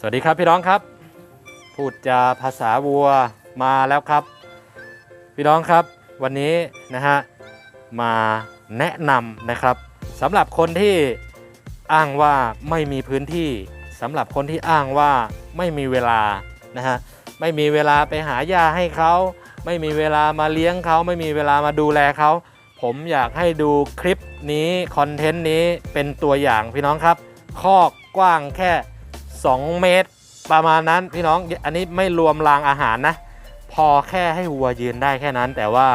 สวัสดีครับพี่น้องครับ พูดจาภาษาวัวมาแล้วครับ พี่น้องครับวันนี้นะฮะมาแนะนำนะครับสำหรับคนที่อ้างว่าไม่มีพื้นที่สำหรับคนที่อ้างว่าไม่มีเวลานะฮะไม่มีเวลาไปหาหญ้าให้เขา ไม่มีเวลามาเลี้ยงเขา ไม่มีเวลามาดูแลเขา ผมอยากให้ดูคลิปนี้คอนเทนต์นี้เป็นตัวอย่างพี่น้องครับ คอกกว้างแค่ 2 เมตร ประมาณนั้นพี่น้องอันนี้ไม่รวมรางอาหารนะ พอแค่ให้วัวยืนได้แค่นั้น แต่ว่า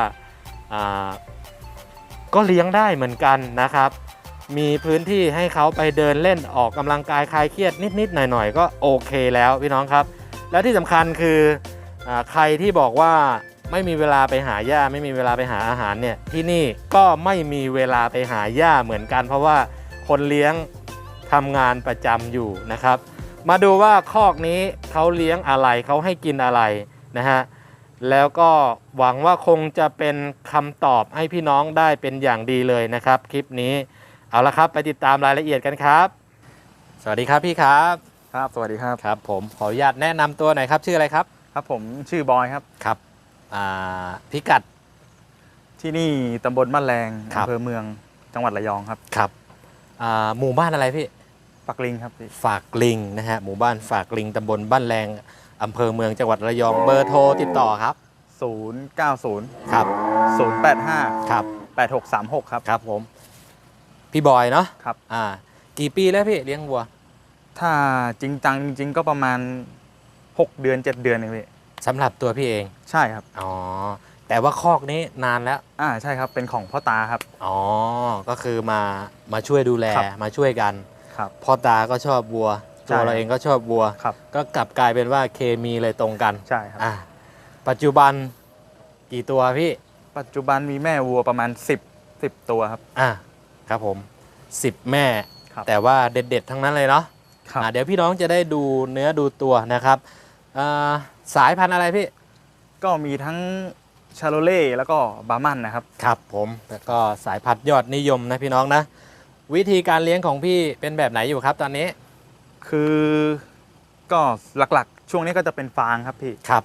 าก็เลี้ยงได้เหมือนกันนะครับ มีพื้นที่ให้เขาไปเดินเล่นออกกำลังกายคลายเครียดนิดๆหน่อยๆ ก็โอเคแล้วพี่น้องครับ แล้วที่สำคัญคืออใครที่บอกว่าไม่มีเวลาไปหาหญ้าไม่มีเวลาไปหาอาหารเนี่ยที่นี่ก็ไม่มีเวลาไปหาหญ้าเหมือนกัน เพราะว่าคนเลี้ยงทำงานประจำอยู่นะครับ มาดูว่าคอกนี้เขาเลี้ยงอะไรเขาให้กินอะไรนะฮะแล้วก็หวังว่าคงจะเป็นคำตอบให้พี่น้องได้เป็นอย่างดีเลยนะครับ คลิปนี้เอาละครับไปติดตามรายละเอียดกันครับ สวัสดีครับพี่ครับครับ สวัสดีครับครับ ผมขออนุญาตแนะนำตัวหน่อยครับ ชื่ออะไรครับครับผมชื่อบอยครับ ครับอ่าพิกัด ที่นี่ตำบลบ้านแรงครับ อำเภอเมืองจังหวัดระยองครับ ครับอ่าหมู่บ้านอะไรพี่ ปักลิงครับพี่ฝากลิงนะฮะหมู่บ้านฝากลิงตำบลบ้านแรงอำเภอเมืองจังหวัดระยองเบอร์โทรติดต่อครับ090ครับ085ครับ8636ครับครับผม พี่บอยเนาะครับอ่า กี่ปีแล้วพี่เลี้ยงวัว ถ้าจริงจังจริงๆก็ประมาณ6เดือน7เดือนเองพี่สำหรับตัวพี่เอง ใช่ครับอ๋อแต่ว่าคอกนี้นานแล้ว อ่าใช่ครับเป็นของพ่อตาครับ อ๋อ ก็คือมามาช่วยดูแลครับ มาช่วยกัน ครับ พ่อตาก็ชอบวัวใช่ตัวเราเองก็ชอบวัว ครับ ก็กลับกลายเป็นว่าเคมีเลยตรงกันใช่ครับ อะปัจจุบันกี่ตัวพี่ปัจจุบันมีแม่วัวประมาณ 10 10 ตัวครับ อะครับผม 10 แม่ ครับ แต่ว่าเด็ดๆทั้งนั้นเลยเนาะครับอะเดี๋ยวพี่น้องจะได้ดูเนื้อดูตัวนะครับอ่าสายพันธุ์อะไรพี่ ก็มีทั้งชาโลเล่แล้วก็บาร์มันนะครับ ครับผมแล้วก็สายพันธุ์ยอดนิยมนะพี่น้องนะ วิธีการเลี้ยงของพี่เป็นแบบไหนอยู่ครับตอนนี้ คือก็หลักๆ ช่วงนี้ก็จะเป็นฟางครับพี่ ครับ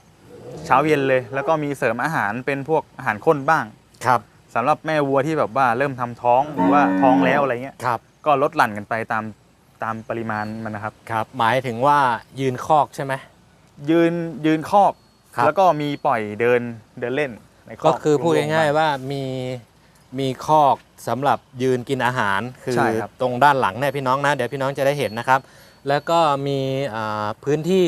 เช้าเย็นเลย แล้วก็มีเสริมอาหารเป็นพวกอาหารข้นบ้าง ครับสำหรับแม่วัวที่แบบว่าเริ่มทำท้องหรือว่าท้องแล้วอะไรเงี้ย ครับ ก็ลดหลั่นกันไปตามตามปริมาณมันนะครับ ครับ หมายถึงว่ายืนคอกใช่ไหม ยืนยืนคอก ครับ แล้วก็มีปล่อยเดินเดินเล่นในคอกก็คือพูดง่ายรวมๆๆว่ามีมีคอก สำหรับยืนกินอาหารคือใช่ครับ ตรงด้านหลังเนี่ยพี่น้องนะ เดี๋ยวพี่น้องจะได้เห็นนะครับ แล้วก็มีอ่าพื้นที่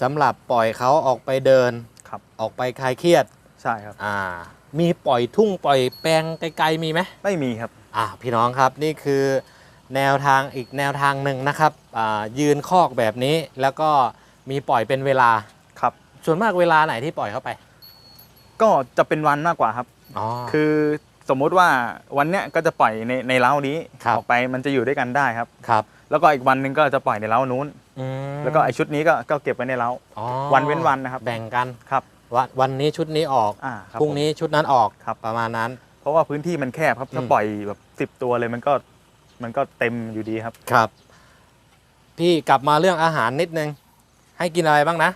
สำหรับปล่อยเขาออกไปเดินครับออกไปคลายเครียดใช่ครับ อ่ามีปล่อยทุ่งปล่อยแปลงไกลๆมีไหม ไม่มีครับ อ่าพี่น้องครับนี่คือแนวทางอีกแนวทางหนึ่งนะครับอ่ายืนคอกแบบนี้แล้วก็มีปล่อยเป็นเวลา ครับ ส่วนมากเวลาไหนที่ปล่อยเข้าไปก็จะเป็นวันมากกว่าครับ อ๋อคือ สมมุติว่าวันเนี้ยก็จะปล่อยในในเล้านี้ครับ ออกไปมันจะอยู่ด้วยกันได้ครับ ครับแล้วก็อีกวันหนึ่งก็จะปล่อยในเล้านู้น อืมแล้วก็ไอชุดนี้ก็ก็เก็บไว้ในเล้า อ๋อวันเว้นวันนะครับ แบ่งกันครับวันวันนี้ชุดนี้ออกอ่าครับพรุ่งนี้ชุดนั้นออกครับ ประมาณนั้น เพราะว่าพื้นที่มันแคบครับถ้าอืม ปล่อยแบบสิบ10 ตัวเลยมันก็มันก็เต็มอยู่ดีครับ ครับ พี่กลับมาเรื่องอาหารนิดนึง ให้กินอะไรบ้างนะ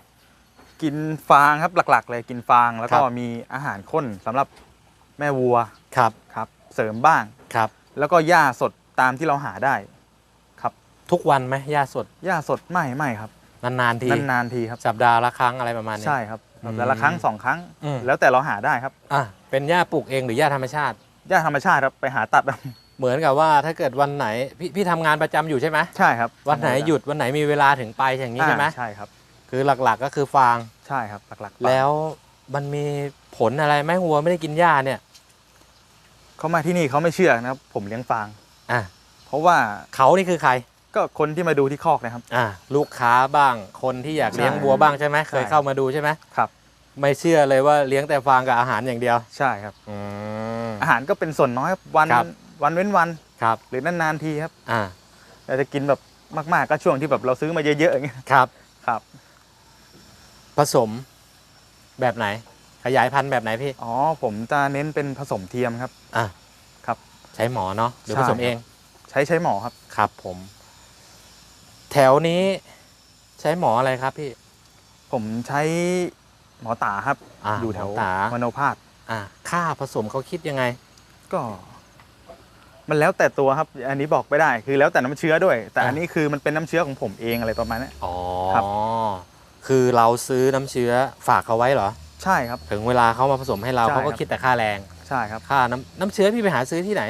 กินฟางครับหลักๆ เลยกินฟางแล้วก็ครับ มีอาหารข้นสำหรับแม่วัว ครับครับเสริมบ้าง ครับ แล้วก็หญ้าสดตามที่เราหาได้ครับทุกวันไหมหญ้าสดหญ้าสดไม่ไม่ครับ นานๆทีนานๆทีครับ สัปดาห์ละครั้งอะไรประมาณนี้ ใช่ครับอืมแต่ละครั้งสองครั้ง อืม แล้วแต่เราหาได้ครับอะเป็นหญ้าปลูกเองหรือหญ้าธรรมชาติ หญ้าธรรมชาติครับไปหาตัดเอาเหมือนกับว่าถ้าเกิดวันไหนพี่พี่ทำงานประจำอยู่ใช่ไหมใช่ครับวันไหนหยุดวันไหนมีเวลาถึงไปอย่างนี้ใช่ไหมอ่าใช่ครับ คือหลักๆก็คือฟาง ใช่ครับหลักๆแล้วมันมีผลอะไรไหมวัวไม่ได้กินหญ้าเนี่ย เขามาที่นี่เขาไม่เชื่อนะครับ ผมเลี้ยงฟาง อะเพราะว่าเขานี่คือใคร ก็คนที่มาดูที่คอกนะครับ อะลูกค้าบ้างคนที่อยากเลี้ยงใช่วัวบ้างใช่ไหมเคยใช่เข้ามาดูใช่ไหมครับ ไม่เชื่อเลยว่าเลี้ยงแต่ฟางกับอาหารอย่างเดียว ใช่ครับอืม อาหารก็เป็นส่วนน้อยครับวันครับ วันเว้นวัน ครับหรือนานๆทีครับอ่าแต่จะกินแบบมากๆก็ช่วงที่แบบเราซื้อมาเยอะๆอย่างเงี้ยครับ ครับ ผสมแบบไหน ขยายพันธุ์แบบไหนพี่ อ๋อผมจะเน้นเป็นผสมเทียมครับ อะครับ ใช้หมอเนาะหรือใช่ ผสมเอง ใช้ใช้หมอครับ ครับผม แถวนี้ใช้หมออะไรครับพี่ ผมใช้หมอตาครับอ่าอยู่แถวหมอตา มโนพาสอ่าค่าผสมเขาคิดยังไง ก็ มันแล้วแต่ตัวครับ อันนี้บอกไม่ได้ คือแล้วแต่น้ำเชื้อด้วย แต่อ่าอันนี้คือมันเป็นน้ำเชื้อของผมเองอะไรประมาณนี้อ๋อ ครับ คือเราซื้อน้ำเชื้อฝากเขาไว้เหรอ ใช่ครับ ถึงเวลาเขามาผสมให้เราใช่เขาก็ครับ คิดแต่ค่าแรง ใช่ครับ ค่าน้ำน้ำเชื้อพี่ไปหาซื้อที่ไหน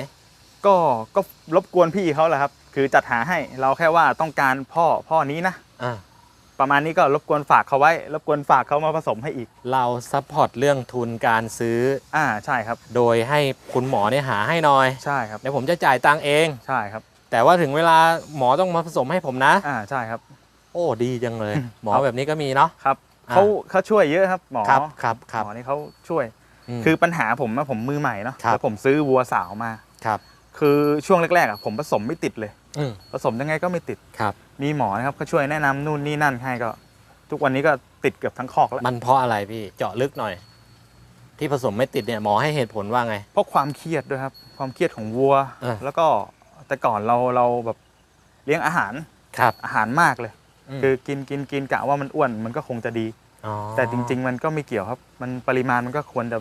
ก็ก็รบกวนพี่เขาแหละครับ คือจัดหาให้เราแค่ว่าต้องการพ่อพ่อนี้นะ อ่าประมาณนี้ก็รบกวนฝากเขาไว้ รบกวนฝากเขามาผสมให้อีก เราซัพพอร์ตเรื่องทุนการซื้อ อ่าใช่ครับ โดยให้คุณหมอเนี่ยหาให้หน่อยใช่ครับ เดี๋ยวผมจะจ่ายตังค์เอง ใช่ครับ แต่ว่าถึงเวลาหมอต้องมาผสมให้ผมนะ อ่าใช่ครับ โอ้ดีจังเลย หมอครับแบบนี้ก็มีเนาะ ครับอ่า เขาเขาช่วยเยอะครับหมอครับครับครับหมอนี่เขาช่วยมคือปัญหาผมอะผมมือใหม่เนาะครับแล้วผมซื้อวัวสาวมาครับ คือช่วงแรกๆอะผมผสมไม่ติดเลยอืมผสมยังไงก็ไม่ติดครับ มีหมอนะครับเขาช่วยแนะนำนู่นนี่นั่นให้ก็ ทุกวันนี้ก็ติดเกือบทั้งคอกแล้วมันเพราะอะไรพี่เจาะลึกหน่อย ที่ผสมไม่ติดเนี่ยหมอให้เหตุผลว่าไง เพราะความเครียดด้วยครับ ความเครียดของวัวเออแล้วก็แต่ก่อนเราเราแบบเลี้ยงอาหารครับอาหารมากเลยม คือกินกินกินกะว่ามันอ้วนมันก็คงจะดีอแต่จริง ๆ มันก็ไม่เกี่ยวครับ มันปริมาณมันก็ควรจะ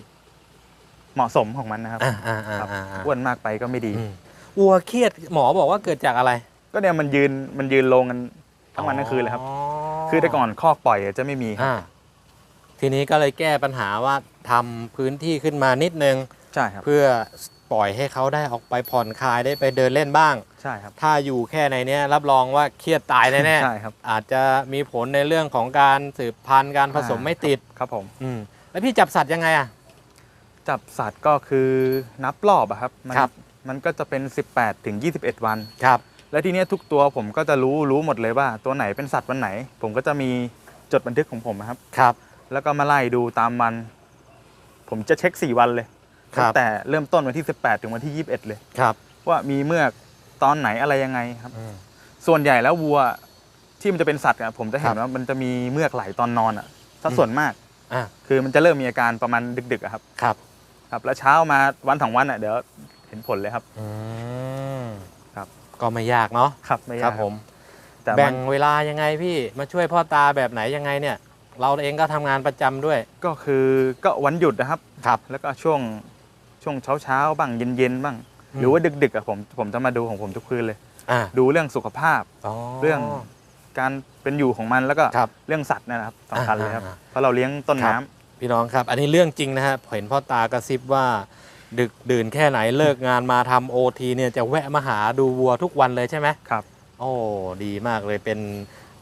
เหมาะสมของมันนะครับอ่าอ่าอ่าครับอ่าอ่าอ้วนมากไปก็ไม่ดีอืมวัวเครียดหมอบอกว่าเกิดจากอะไร ก็เนี่ยมันยืนมันยืนลงกันทั้งวันทั้งคืนเลยครับ คือแต่ก่อนคอกปล่อยอะจะไม่มีครับอ่าทีนี้ก็เลยแก้ปัญหาว่าทำพื้นที่ขึ้นมานิดนึงใช่ครับเพื่อป ล่อยให้เขาได้ออกไปผ่อนคลายได้ไปเดินเล่นบ้าง ใช่ครับ ถ้าอยู่แค่ในเนี้ยรับรองว่าเครียดตายแน่ใช่ครับ ๆอาจจะมีผลในเรื่องของการสืบพันธุ์การผสมอ่า ไม่ติด ครับผม อืมแล้วพี่จับสัตว์ยังไงอะ จับสัตว์ก็คือนับรอบอะครับมัครับ มันก็จะเป็น 18ถึง21 วัน ครับ และทีเนี้ยทุกตัวผมก็จะรู้รู้หมดเลยว่า ตัวไหนเป็นสัตว์วันไหน ผมก็จะมีจดบันทึกของผมอะครับ ครับ แล้วก็มาไล่ดูตามวัน ผมจะเช็ค 4 วันเลยครั ตั้บงแต่เริ่มต้นวันที่ 18 ถึงวันที่ 21 เลยครับ ว่ามีเมือกตอนไหนอะไรยังไงครับอืมส่วนใหญ่แล้ววัวที่มันจะเป็นสัตว์อะผมจะเห็ครันบว่ามันจะมีเมือกไหลตอนนอนอะถ้าอืมส่วนมากอ่าคือมันจะเริ่มมีอาการประมาณดึกๆอะครับ ครับ ครับ แล้วเช้ามาวันสองวันอะเดี๋ยวเห็นผลเลยครับอืมครับ ก็ไม่ยากเนาะครับไม่คยารักบผมแต่แบ่มังนเวลายังไงพี่มาช่วยพ่อตาแบบไหนยังไงเนี่ย เราเองก็ทำงานประจำด้วย ก็คือก็วันหยุดนะครับครับ แล้วก็ช่วง ช่วงเช้าเช้าๆบ้างเย็นเย็นๆบ้างอืมหรือว่าดึกๆอะผมผมจะมาดูของผมทุกคืนเลย อ่าดูเรื่องสุขภาพอ๋อเรื่องการเป็นอยู่ของมันแล้วก็ครับเรื่องสัตว์เนยนะครับสำคัญเลยครับอ่า เพราะเราเลี้ยงต้นครับน้ำ พี่น้องครับ อันนี้เรื่องจริงนะฮะเห็นพ่อตากระซิบว่า ดึกดื่นแค่ไหนเลิกงานมาทำโอทีเนี่ยจะแวะมาหาดูวัวทุกวันเลยใช่ไหมครับ โอ้ดีมากเลยเป็น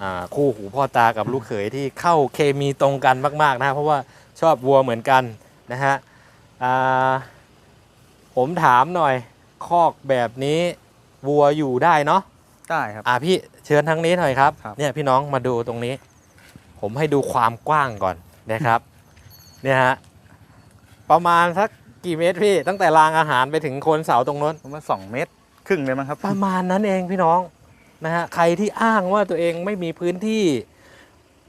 อ่าคู่หูพ่อตากับลูกเขยที่เข้าเคมีตรงกันมาก ๆ นะฮะเพราะว่าชอบวัวเหมือนกันนะฮะอ่า ผมถามหน่อยคอกแบบนี้วัวอยู่ได้เนาะได้ครับ อ่าพี่เชิญทางนี้หน่อยครับ ครับ เนี่ยพี่น้องมาดูตรงนี้ ผมให้ดูความกว้างก่อนนะครับ เนี่ยฮะประมาณสักกี่เมตรพี่ ตั้งแต่รางอาหารไปถึงโคนเสาตรงนู้น ผมว่าสองเมตรครึ่งเลยมั้งครับ ประมาณนั้นเองพี่น้องนะฮะใครที่อ้างว่าตัวเองไม่มีพื้นที่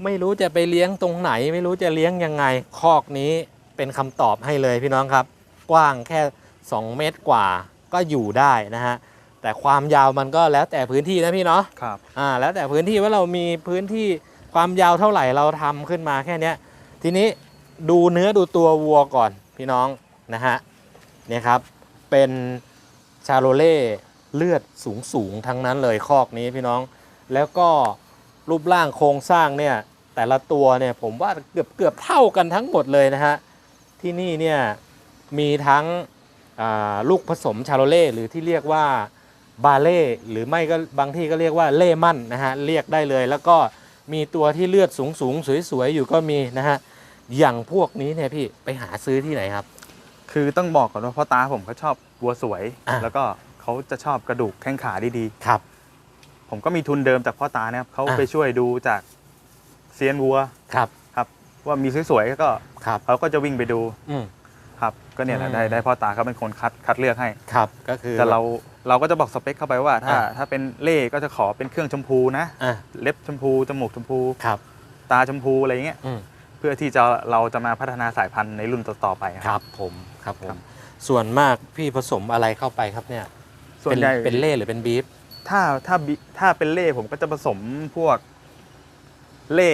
ไม่รู้จะไปเลี้ยงตรงไหน ไม่รู้จะเลี้ยงยังไง คอกนี้เป็นคำตอบให้เลยพี่น้องครับ กว้างแค่ 2 เมตรกว่าก็อยู่ได้นะฮะแต่ความยาวมันก็แล้วแต่พื้นที่นะพี่เนาะครับอ่าแล้วแต่พื้นที่ว่าเรามีพื้นที่ความยาวเท่าไหร่เราทำขึ้นมาแค่เนี้ยทีนี้ดูเนื้อดูตัววัวก่อนพี่น้องนะฮะเนี่ยครับเป็นชาโรเล่เลือดสูงสูงๆทั้งนั้นเลยคอกนี้พี่น้อง แล้วก็รูปร่างโครงสร้างเนี่ยแต่ละตัวเนี่ยผมว่าเกือบเกือบเท่ากันทั้งหมดเลยนะฮะที่นี่เนี่ยมีทั้งอ่า ลูกผสมชาโรเล่หรือที่เรียกว่าบาเล่หรือไม่ก็บางที่ก็เรียกว่าเล่มั่นนะฮะเรียกได้เลย แล้วก็มีตัวที่เลือดสูงสูงๆสวยๆอยู่ก็มีนะฮะอย่างพวกนี้เนี่ยพี่ไปหาซื้อที่ไหนครับ คือต้องบอกก่อนว่าพ่อตาผมเขาชอบวัวสวยอะแล้วก็เขาจะชอบกระดูกแข้งขาดีครับๆผมก็มีทุนเดิมจากพ่อตานะครับเขาอะไปช่วยดูจากเซียนวัวครับครับ ว่ามีสวยๆก็ครับเขาก็จะวิ่งไปดูอืม ครับก็เนี่ยแหละอืมได้ได้พ่อตาเขาเป็นคนคัดคัดเลือกให้ครับก็คือแต่เราเราก็จะบอกสเปคเข้าไปว่า ถ้าอะถ้าเป็นเล่ก็จะขอเป็นเครื่องชมพูนะอะเล็บชมพูจมูกชมพูครับ ตาชมพูอะไรอย่างเงี้ยอืมเพื่อที่จะเราจะมาพัฒนาสายพันธุ์ในรุ่นต่อๆไปคครัรับบผมครับผครัมบส่วนมากพี่ผสมอะไรเข้าไปครับเนี่ยส่วนใหญ่เป็นเป็นเล่หรือเป็นบีฟถ้าถ้าบิถ้าเป็นเล่ผมก็จะผสมพวกเล่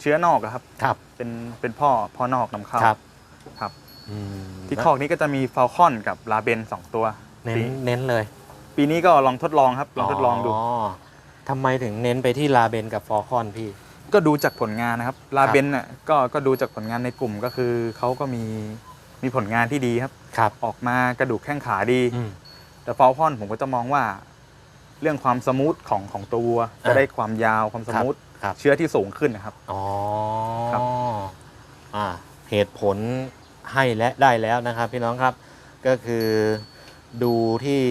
เชื้อนอกอะครับครับ เป็นเป็นพ่อพ่อนอกนำเข้าครับครับอืม ที่คอกนี้ก็จะมีฟาลคอนกับลาเบนสองตัว เน้นปีเน้นเลย ปีนี้ก็ลองทดลองครับลองทดลองดูทำไมถึงเน้นไปที่ลาเบนกับฟอร์คอนพี่ ก็ดูจากผลงานนะครับลาเบนน่ะก็ก็ดูจากผลงานในกลุ่มก็คือเขาก็มีมีผลงานที่ดีครับครับ ออกมากระดูกแข้งขาดีอืมแต่ฟาลคอนผมก็จะมองว่า เรื่องความสมูทของของตัววัวอ่าจะได้ความยาวความสมูทครับเชื้อที่สูงขึ้นนะครับอ๋อครับอ่าเหตุผล ให้และได้แล้วนะครับ พี่น้องครับก็คือดูที่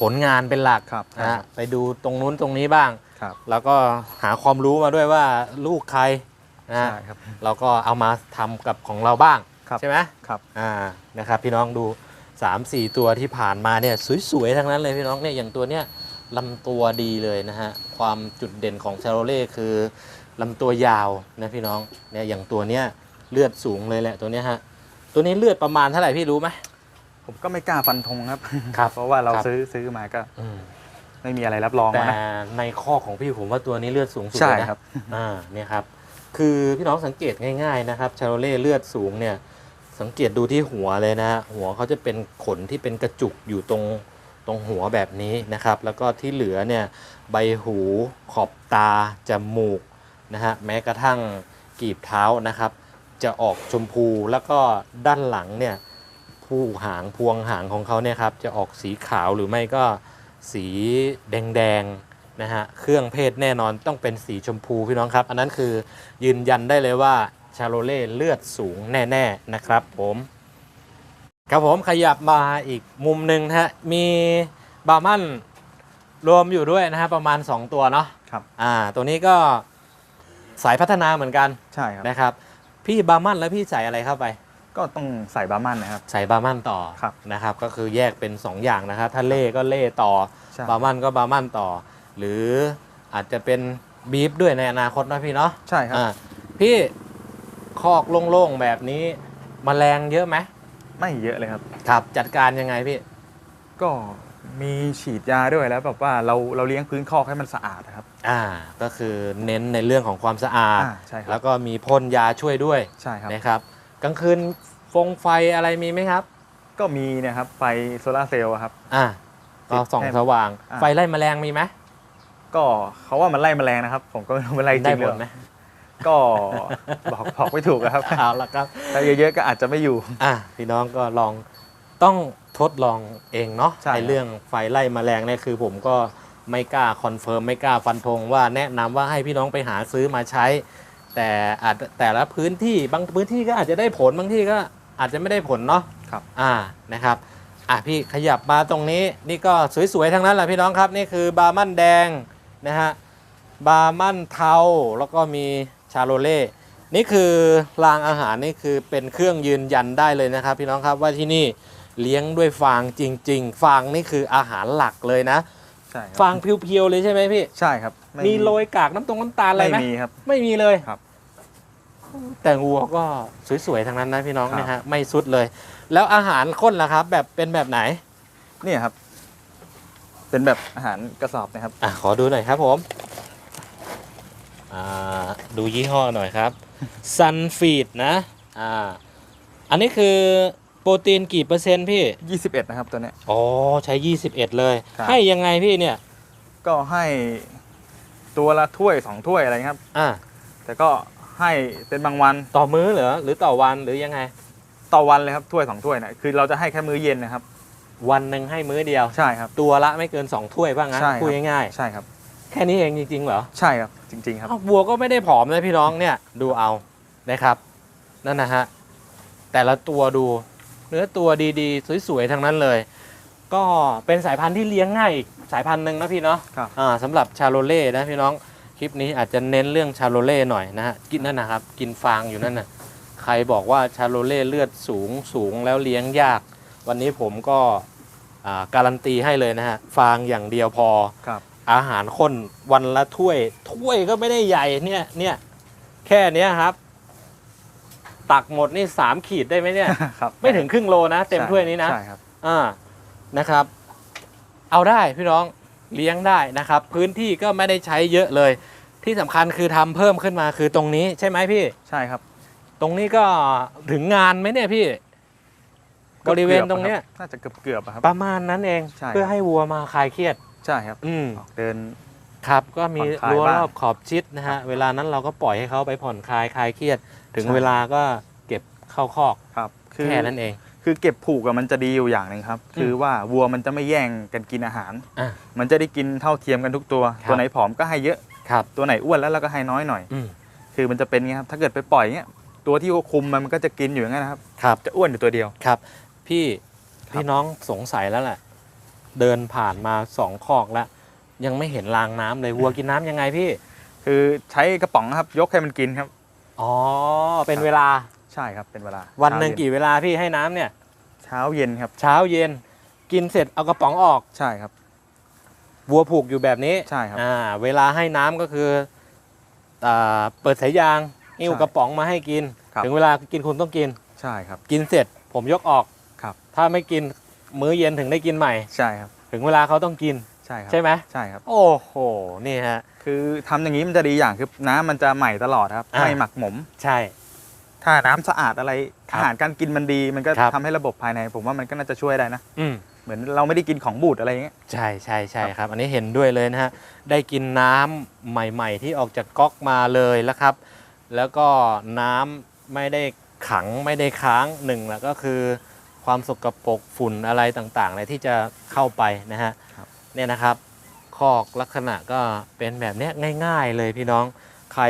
ผลงานเป็นหลักครับใช่นะคฮะรับไปดูตรงนู้นตรงนี้บ้าง ครับ แล้วก็หาความรู้มาด้วยว่าลูกใครนะฮะใช่ครับ เราก็เอามาทำกับของเราบ้าง ครับ ใช่ไหมครับ อ่านะครับพี่น้องดู 3 4 ตัวที่ผ่านมาเนี่ยสวยๆ ทั้งนั้นเลยพี่น้องเนี่ยอย่างตัวเนี้ยลำตัวดีเลยนะฮะ ความจุดเด่นของชาโรเล่คือลำตัวยาวนะพี่น้องเนี่ยอย่างตัวเนี้ยเลือดสูงเลยแหละตัวเนี้ยฮะ ตัวนี้เลือดประมาณเท่าไหร่พี่รู้ไหม ผมก็ไม่กล้าฟันธงครับ ครับเพราะว่าเราครับ ซื้อซื้อมาก็อืมไม่มีอะไรรับรองแต่มานะในข้อของพี่ผมว่าตัวนี้เลือดสูงสุดใช่เลยนะครับ อ่าเนี่ยครับ คือพี่น้องสังเกตง่ายๆนะครับชาโรเล่เลือดสูงเนี่ย สังเกตดูที่หัวเลยนะฮะหัวเขาจะเป็นขนที่เป็นกระจุกอยู่ตรงตรงหัวแบบนี้นะครับ แล้วก็ที่เหลือเนี่ยใบหูขอบตาจมูกนะฮะแม้กระทั่งกีบเท้านะครับ จะออกชมพูแล้วก็ด้านหลังเนี่ยผู้หางพวงหางของเขาเนี่ยครับจะออกสีขาวหรือไม่ก็สีแดงๆนะฮะเครื่องเพศแน่นอนต้องเป็นสีชมพูพี่น้องครับ อันนั้นคือยืนยันได้เลยว่าชาโลเล่เลือดสูงแน่ๆนะครับผมครับผมขยับมาอีกมุมหนึ่งนะฮะมีบาร์มันรวมอยู่ด้วยนะฮะประมาณ 2 ตัวเนาะครับอ่าตัวนี้ก็สายพัฒนาเหมือนกันใช่ครับนะครับ พี่บาร์มันแล้วพี่ใส่อะไรเข้าไป ก็ต้องใส่บาร์มันนะครับ ใส่บาร์มันต่อครับนะครับ ก็คือแยกเป็น 2 อย่างนะครับ ถ้าเล่ก็เล่ต่อ ใช่ บาร์มันก็บาร์มันต่อ หรืออาจจะเป็นบีฟด้วยในอนาคตนะพี่เนาะใช่ครับ อ่าพี่คอกโล่งๆแบบนี้มแมลงเยอะไหมไม่เยอะเลยครับ ครับ จัดการยังไงพี่ ก็มีฉีดยาด้วยแล้วแบบว่าเราเราเลี้ยงพื้นคอกให้มันสะอาดนะครับ อ่าก็คือเน้นในเรื่องของความสะอาด อ่าใช่คแล้รับวก็มีพ่นยาช่วยด้วยใช่ครับ นะครับกลางคืนฟงไฟอะไรมีไหมครับก็มีเนะครับไฟโซลาร์เซลล์อะครับ อ่าติก็ดส่องให้สว่าง อ่า ไฟไล่แมลงมีไหมก็เขาว่ามันไล่แมลงนะครับ ผมก็ไม่รู้มันไล่จได้ริงผหรือลไหมก็ บอกบอกไม่ถูกอะครับเอาละครับ ถ้าเยอะๆก็อาจจะไม่อยู่ อะพี่น้องก็ลองต้องทดลองเองเนาะใช่ครับเรื่องไฟไล่แมลงเนี่ยคือผมก็ ไม่กล้าคอนเฟิร์มไม่กล้าฟันธงว่าแนะนำว่าให้พี่น้องไปหาซื้อมาใช้ แต่อาจแต่ละพื้นที่บางพื้นที่ก็อาจจะได้ผลบางที่ก็อาจจะไม่ได้ผลเนาะครับอ่านะครับอะพี่ขยับมาตรงนี้นี่ก็สวยๆทั้งนั้นแหละพี่น้องครับนี่คือบาร์มันแดงนะฮะบาร์มันเทาแล้วก็มีชาโรเล่นี่คือรางอาหารนี่คือเป็นเครื่องยืนยันได้เลยนะครับ พี่น้องครับว่าที่นี่เลี้ยงด้วยฟางจริง ๆ ฟางนี่คืออาหารหลักเลยนะใช่ครับฟางเพียวๆเลยใช่ไหมพี่ ใช่ครับไมีโรยกากน้ำตรงน้ำตาลอะไรไม่ไหมมีครับ ไม่มีเลยครับ แต่วัวก็สวยๆทั้งนั้นนะพี่น้องครับ นะฮะไม่สุดเลย แล้วอาหารข้นล่ะครับ แบบเป็นแบบไหน เนี่ยครับ เป็นแบบอาหารกระสอบนะครับ อะขอดูหน่อยครับผม อ่าดูยี่ห้อหน่อยครับ Sun Feed นะ อ่า อันนี้คือ โปรตีนกี่เปอร์เซ็นต์พี่ 21 นะครับตัวเนี้ย อ๋อใช้ 21 เลย ครับ ให้ยังไงพี่เนี่ย ก็ให้ตัวละถ้วยสองถ้วยอะไรครับ อ่าแต่ก็ให้เป็นบางวันต่อมื้อเหรอหรือต่อวันหรือยังไง ต่อวันเลยครับถ้วยสองถ้วยนะคือเราจะให้แค่มื้อเย็นนะครับ วันหนึ่งให้มื้อเดียว ใช่ครับ ตัวละไม่เกิน 2 ถ้วยบ้างนะใช่ครับ พูดง่ายใช่ครับ ๆ แค่นี้เองจริง ๆ เหรอใช่ครับจริง ๆ ครับ อ้าววัวก็ไม่ได้ผอมนะพี่น้องเนี่ย ดูเอานะครับ นั่นนะฮะ แต่ละตัวดู เนื้อตัวดีๆ สวยๆทั้งนั้นเลย ก็เป็นสายพันธุ์ที่เลี้ยงง่ายอีกสายพันธุ์หนึ่งนะพี่เนาะครับอ่าสำหรับชาโลเล่นะพี่น้องคลิปนี้อาจจะเน้นเรื่องชาโลเล่หน่อยนะฮะกินนั่นนะครับ กินฟางอยู่นั่นน่ะใครบอกว่าชาโลเล่เลือดสูงสูงแล้วเลี้ยงยาก วันนี้ผมก็อ่าการันตีให้เลยนะฮะฟางอย่างเดียวพอ ครับ อาหารข้นวันละถ้วย ถ้วยก็ไม่ได้ใหญ่เนี่ยเนี่ยแค่เนี้ยครับ ตักหมดนี่สามขีดได้ไหมเนี่ย ครับไม่ถึงครึ่งโลนะ เต็มใช่ถ้วยนี้นะใช่ครับอ่านะครับ เอาได้พี่น้องเลี้ยงได้นะครับ พื้นที่ก็ไม่ได้ใช้เยอะเลยแที่สำคัญคือทำเพิ่มขึ้นมาคือตรงนี้ใช่ไหมพี่ ใช่ครับ ตรงนี้ก็ถึงงานไหมเนี่ยพี่บริเวณตรงเนี้ยน่าจะเกือบเกือบๆอะครับประมาณนั้นเองใช่เพื่อให้วัวมาคลายเครียดใช่ครับ อืมออกเดิน ครับก็มีผ่อนคลายรั้วบ้างรอบขอบชิดนะฮะเวลานั้นเราก็ปล่อยให้เขาไปผ่อนคลายคลายเครียด ถึงใช่ เวลาก็เก็บเข้าคอกครับคือแค่นั้นเอง คือเก็บผูกอะมันจะดีอยู่อย่างหนึ่งครับ คือว่าวัวมันจะไม่แย่งกันกินอาหาร อะมันจะได้กินเท่าเทียมกันทุกตัว ครับ ตัวไหนผอมก็ให้เยอะครับตัวไหนอ้วนแล้วเราก็ให้น้อยหน่อย อืมคือมันจะเป็นไงครับถ้าเกิดไปปล่อยเงี้ยตัวที่คุมมันมันก็จะกินอยู่อย่างนั้นนะครับ ครับจะอ้วนอยู่ตัวเดียว ครับ พี่ครับ พี่น้องสงสัยแล้วแหละเดินผ่านมาสองคอกแล้ว ยังไม่เห็นรางน้ำเลยวัวกินน้ำยังไงพี่ คือใช้กระป๋องครับ ยกให้มันกินครับ อ๋อ เป็นครับเวลาใช่ครับ เป็นเวลาวันหนึ่งเช้าเย็กี่เวลาพี่ให้น้ำเนี่ย เช้าเย็นครับ เช้าเย็นกินเสร็จเอากระป๋องออก ใช่ครับ วัวผูกอยู่แบบนี้ใช่ครับ อ่าเวลาให้น้ำก็คืออ่าเปิดสายยางอิ้วใช่กระป๋องมาให้กิน ครับ ถึงเวลากินคุณต้องกิน ใช่ครับ กินเสร็จผมยกออกครับ ถ้าไม่กินมื้อเย็นถึงได้กินใหม่ ใช่ครับ ถึงเวลาเขาต้องกิน ใช่ครับใช่ไหมใช่ครับ โอ้โหนี่ฮะคือทำอย่างนี้มันจะดีอย่างคือน้ำมันจะใหม่ตลอดครับอ่าไม่หมักหมม ใช่ ถ้าน้ำสะอาดอะไรครับอาหารการกินมันดี มันก็ครับทำให้ระบบภายใน ผมว่ามันก็น่าจะช่วยได้นะอืมเหมือนเราไม่ได้กินของบูดอะไรอย่างเงี้ยใช่ใช่ใช่ครับครับอันนี้เห็นด้วยเลยนะฮะได้กินน้ำใหม่ ๆ ที่ออกจากก๊อกมาเลยแล้วครับ แล้วก็น้ำไม่ได้ขังไม่ได้ค้างหนึ่งแล้วก็คือความสกปรกฝุ่นอะไรต่างๆเลยที่จะเข้าไปนะฮะครับ เนี่ยนะครับคอกลักษณะก็เป็นแบบเนี้ยง่าย ๆ เลยพี่น้องใคร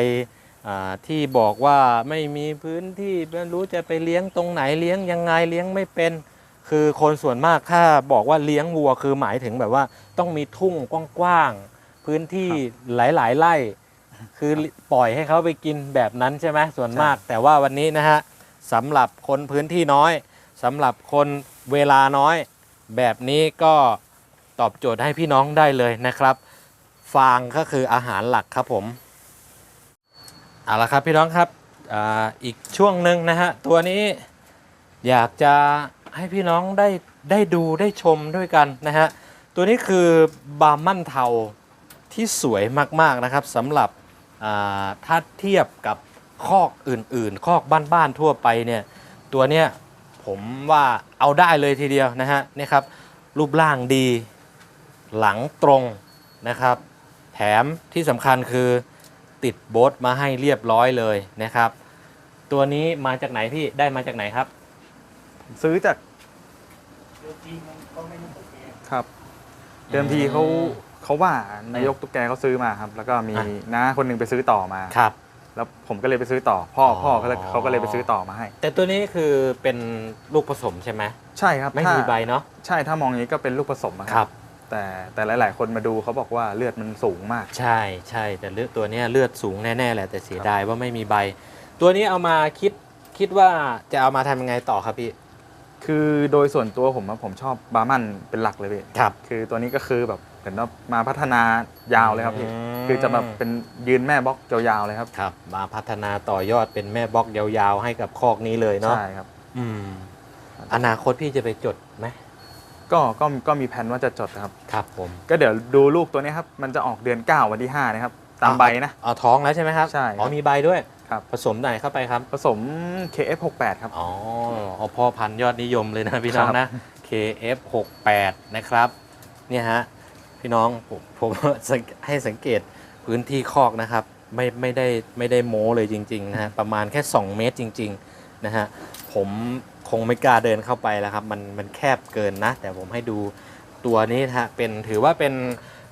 อ่าที่บอกว่าไม่มีพื้นที่ไม่รู้จะไปเลี้ยงตรงไหนเลี้ยงยังไงเลี้ยงไม่เป็น คือคนส่วนมากถ้าบอกว่าเลี้ยงวัวคือหมายถึงแบบว่าต้องมีทุ่งกว้างๆพื้นที่หลายๆไร่ คือปล่อยให้เขาไปกินแบบนั้นใช่ไหมส่วนมาก แต่ว่าวันนี้นะฮะสำหรับคนพื้นที่น้อยสำหรับคนเวลาน้อย แบบนี้ก็ ตอบโจทย์ให้พี่น้องได้เลยนะครับ ฟางก็คืออาหารหลักครับผมเอาละครับพี่น้องครับออีกช่วงหนึ่งนะฮะตัวนี้อยากจะให้พี่น้องได้ได้ดูได้ชมด้วยกันนะฮะตัวนี้คือบาร์มั่นเทาที่สวยมากๆนะครับสำหรับถ้าเทียบกับคอกอื่นๆ คอกบ้านๆทั่วไปเนี่ยตัวเนี้ยผมว่าเอาได้เลยทีเดียวนะฮะนี่ครับรูปร่างดี หลังตรงนะครับ แถมที่สำคัญคือติดโบทมาให้เรียบร้อยเลยนะครับ ตัวนี้มาจากไหนพี่ได้มาจากไหนครับ ซื้อจากครับ เดิมทีเขาเขาว่านายกตุ๊กแกเขาซื้อมาครับ แล้วก็มีอะ น้าคนหนึงไปซื้อต่อมา ครับ แล้วผมก็เลยไปซื้อต่อ พ่อออ พ่อเขาเลยเขาก็เลยไปซื้อต่อมาให้ แต่ตัวนี้คือเป็นลูกผสมใช่ไหมใช่ครับไม่ถ้ามีใบเนาะใช่ถ้ามองอย่างนี้ก็เป็นลูกผสมอะครับ แต่แต่หลาย ๆ คนมาดูเขาบอกว่าเลือดมันสูงมาก ใช่ใช่แต่เลือดตัวเนี้ยเลือดสูงแน่ ๆ แหละ แต่เสียดายว่าไม่มีใบ ตัวนี้เอามาคิดคิดว่าจะเอามาทำยังไงต่อครับพี่ คือโดยส่วนตัวผมอะผมชอบบาร์มันเป็นหลักเลยพี่ครับ คือตัวนี้ก็คือแบบเหมือนว่ามาพัฒนายาวเลยครับพี่อืม คือจะแบบเป็นยืนแม่บล็อกยาวๆเลยครับครับ มาพัฒนาต่อยอดเป็นแม่บล็อกยาวๆ ให้กับคอกนี้เลยเนาะใช่ครับ อืม อนาคตพี่จะไปจดไหม ก็ก็ก็มีแผนว่าจะจดนะครับ ครับผมก็เดี๋ยวดูลูกตัวนี้ครับมันจะออกเดือน 9 วันที่ 5 นะครับ ตามใบนะเอาท้องแล้วใช่ไหมครับใช่ครับอ๋อมีใบด้วยครับผสมไหนเข้าไปครับ ผสม KF68 ครับ อ๋อเอาพ่อพันธุ์ยอดนิยมเลยนะพี่น้องครับนะ KF68 นะครับเนี่ยฮะพี่น้องผมผมสังให้สังเกตพื้นที่คอกนะครับ ไม่ไม่ได้ไม่ได้โม้เลยจริงๆนะฮะประมาณแค่ 2 เมตรจริง ๆ นะฮะผม คงไม่กล้าเดินเข้าไปแล้วครับ มันมันแคบเกินนะ แต่ผมให้ดูตัวนี้ฮะเป็นถือว่าเป็น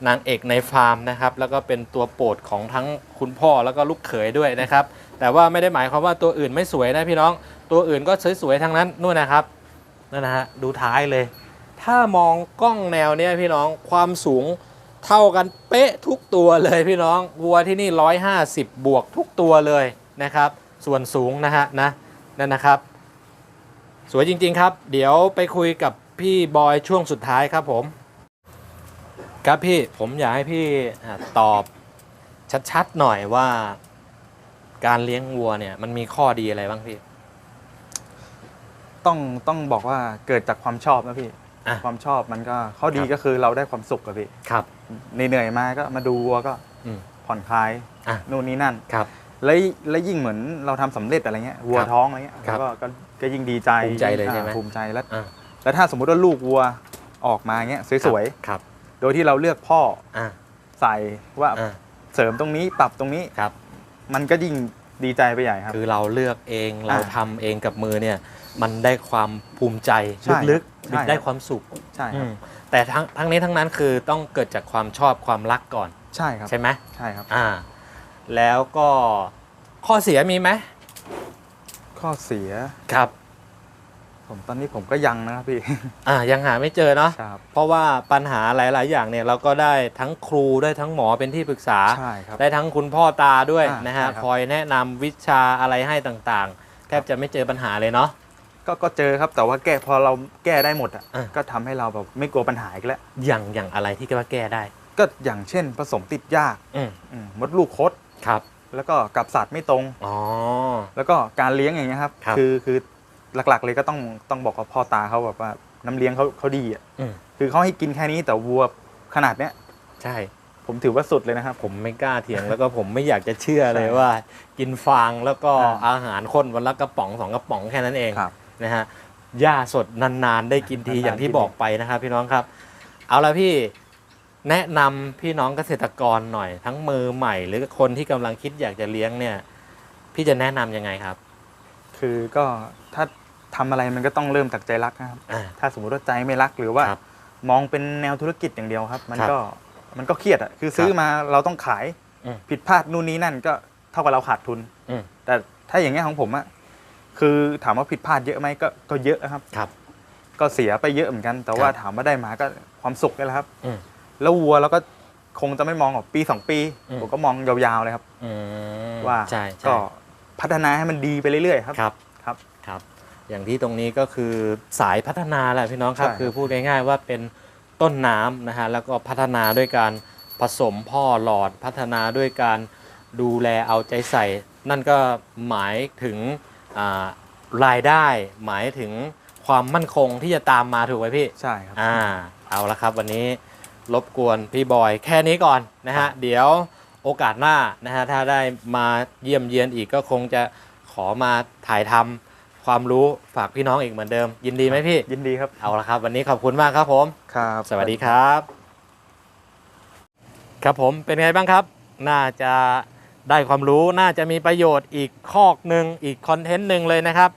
นางเอกในฟาร์มนะครับ แล้วก็เป็นตัวโปรดของทั้งคุณพ่อแล้วก็ลูกเขยด้วยนะครับ แต่ว่าไม่ได้หมายความว่าตัวอื่นไม่สวยนะพี่น้อง ตัวอื่นก็สวยๆทั้งนั้นนู่นนะครับนั่นนะฮะดูท้ายเลย ถ้ามองกล้องแนวเนี้ยพี่น้องความสูงเท่ากันเป๊ะทุกตัวเลยพี่น้องวัวที่นี่ 150 บวกทุกตัวเลยนะครับ ส่วนสูงนะฮะนะนั่นนะครับ สวยจริง ๆ ครับ เดี๋ยวไปคุยกับพี่บอยช่วงสุดท้ายครับผม ครับพี่ผมอยากให้พี่อะตอบชัดๆหน่อยว่าการเลี้ยงวัวเนี่ยมันมีข้อดีอะไรบ้างพี่ ต้องต้องบอกว่าเกิดจากความชอบนะพี่ อะความชอบมันก็ข้อดีครับ ก็คือเราได้ความสุขกับพี่ครับ เหนื่อยๆมาก็มาดูวัวก็อืมผ่อนคลายอะ นู่นนี่นั่น ครับ แล้วแล้วยิ่งเหมือนเราทำสำเร็จอะไรเงี้ยวัวครับท้องอะไรเงี้ยครับก็ก็ก็ยิ่งดีใจภูมิใจเลยใช่ไหม อ่าภูมิใจแล้ว อ่าแล้วถ้าสมมุติว่าลูกวัวออกมาเงี้ยสวยครับๆ โดยที่เราเลือกพ่ออ่าใส่ว่าอ่าเสริมตรงนี้ปรับตรงนี้ ครับ มันก็ยิ่งดีใจไปใหญ่ครับ คือเราเลือกเองเราอ่าทำเองกับมือเนี่ย มันได้ความภูมิใจใช่ลึกใช่ ๆได้ความสุขใช่คอืรับมแต่ทั้งทั้งนี้ทั้งนั้นคือต้องเกิดจากความชอบความรักก่อน ใช่ครับใช่ไหมใช่ครับ อ่า แล้วก็ข้อเสียมีไหมข้อเสียครับ ผมตอนนี้ผมก็ยังนะครับพี่ อ่ายังหาไม่เจอเนาะครับ เพราะว่าปัญหาหลาย ๆ อย่างเนี่ยเราก็ได้ทั้งครูได้ทั้งหมอเป็นที่ปรึกษา ใช่ครับ ได้ทั้งคุณพ่อตาด้วยอ่านนะฮะใช่ครับ คอยแนะนำวิชาอะไรให้ต่างๆ แทบจะไม่เจอปัญหาเลยเนาะ ก็ก็เจอครับแต่ว่าแก้พอเราแก้ได้หมดอะอะ ก็ทำให้เราแบบไม่กลัวปัญหาอีกแล้วอย่างอย่างอะไรที่ว่าแก้ได้ก็อย่างเช่นผสมติดยากอืมอืมมดลูกคด ครับ แล้วก็กับสัตว์ไม่ตรงอ๋อแล้วก็การเลี้ยงอย่างเงี้ยครับครับอคือหลักๆเลยก็ต้องต้องบอกกับพ่อตาเขาแบบว่าน้ำเลี้ยงเขาเขาดีอะอืม คือเขาให้กินแค่นี้แต่วัวขนาดเนี้ยใช่ ผมถือว่าสุดเลยนะครับ ผมไม่กล้าเถียง แล้วก็ผมไม่อยากจะเชื่อเลยใช่ว่า กินฟางแล้วก็อ่า อาหารข้นวันละกระป๋องสองกระป๋องแค่นั้นเองครับ นะฮะหญ้าสดนานๆ ได้กินทีนานๆอย่างที่กินบอกไปนะครับพี่น้องครับ เอาละพี่ แนะนำพี่น้องเกษตรกรหน่อย ทั้งมือใหม่ หรือคนที่กำลังคิดอยากจะเลี้ยงเนี่ย พี่จะแนะนำยังไงครับ คือก็ถ้าทำอะไรมันก็ต้องเริ่มจากใจรักนะครับ อ่า ถ้าสมมุติว่าใจไม่รักหรือว่า ครับมองเป็นแนวธุรกิจอย่างเดียวครับ มันครับก็มันก็เครียดอะคือซื้อมาเราต้องขายอืมผิดพลาดนู่นนี่นั่นก็เท่ากับเราขาดทุนอืม แต่ถ้าอย่างเงี้ยของผมอะคือถามว่าผิดพลาดเยอะไหมก็ก็เยอะนะครับ ครับ ก็เสียไปเยอะเหมือนกัน แต่ว่าครับถามว่าได้มาก็ความสุขนี่แหละครับ อืม แล้ววัวเราก็คงจะไม่มองออกปีสองปีอืม ผมก็มองยาวๆเลยครับ อืมว่าใช่ใช่ก็พัฒนาให้มันดีไปเรื่อยๆ ครับ ครับครับ ครับ อย่างที่ตรงนี้ก็คือสายพัฒนาแหละพี่น้องครับ ใช่ครับคือพูดง่ายๆว่าเป็นต้นน้ำนะฮะแล้วก็พัฒนาด้วยการผสมพ่อหลอดพัฒนาด้วยการดูแลเอาใจใส่ นั่นก็หมายถึงอ่ารายได้ หมายถึงความมั่นคงที่จะตามมาถูกไหมพี่ ใช่ครับ อ่าเอาละครับวันนี้ รบกวนพี่บอยแค่นี้ก่อนนะฮะ เดี๋ยวโอกาสหน้านะฮะถ้าได้มาเยี่ยมเยียนอีกก็คงจะขอมาถ่ายทำความรู้ฝากพี่น้องอีกเหมือนเดิม ยินดีไหมพี่ ยินดีครับเอาละครับ วันนี้ขอบคุณมากครับผม ครับ สวัสดีครับ ครับผมเป็นไงบ้างครับ น่าจะได้ความรู้น่าจะมีประโยชน์อีกคอกหนึ่งอีกคอนเทนต์หนึ่งเลยนะครับ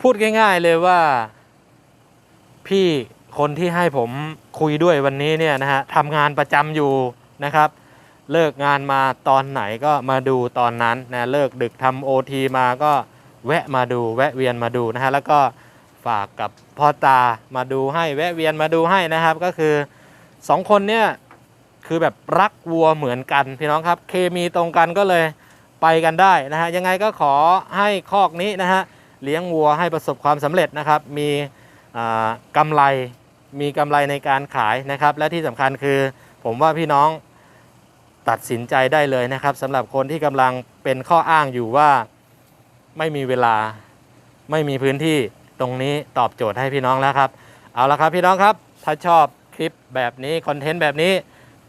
พูดง่าย ๆเลยว่า พี่ คนที่ให้ผมคุยด้วยวันนี้เนี่ยนะฮะทำงานประจำอยู่นะครับ เลิกงานมาตอนไหนก็มาดูตอนนั้นนะเลิกดึกทำโอทีมาก็แวะมาดูแวะเวียนมาดูนะฮะแล้วก็ฝากกับพ่อตามาดูให้แวะเวียนมาดูให้นะครับ ก็คือสองคนเนี่ยคือแบบรักวัวเหมือนกันพี่น้องครับ เคมีตรงกันก็เลยไปกันได้นะฮะยังไงก็ขอให้คอกนี้นะฮะเลี้ยงวัวให้ประสบความสำเร็จนะครับ มีอ่ากำไร มีกำไรในการขายนะครับ และที่สำคัญคือ ผมว่าพี่น้องตัดสินใจได้เลยนะครับสำหรับคนที่กำลังเป็นข้ออ้างอยู่ว่าไม่มีเวลาไม่มีพื้นที่ตรงนี้ตอบโจทย์ให้พี่น้องแล้วครับ เอาละครับพี่น้องครับ ถ้าชอบคลิปแบบนี้ คอนเทนต์แบบนี้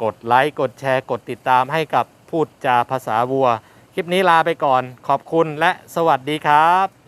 กดไลค์กดแชร์ กดติดตามให้กับพูดจาภาษาวัว คลิปนี้ลาไปก่อนขอบคุณและสวัสดีครับ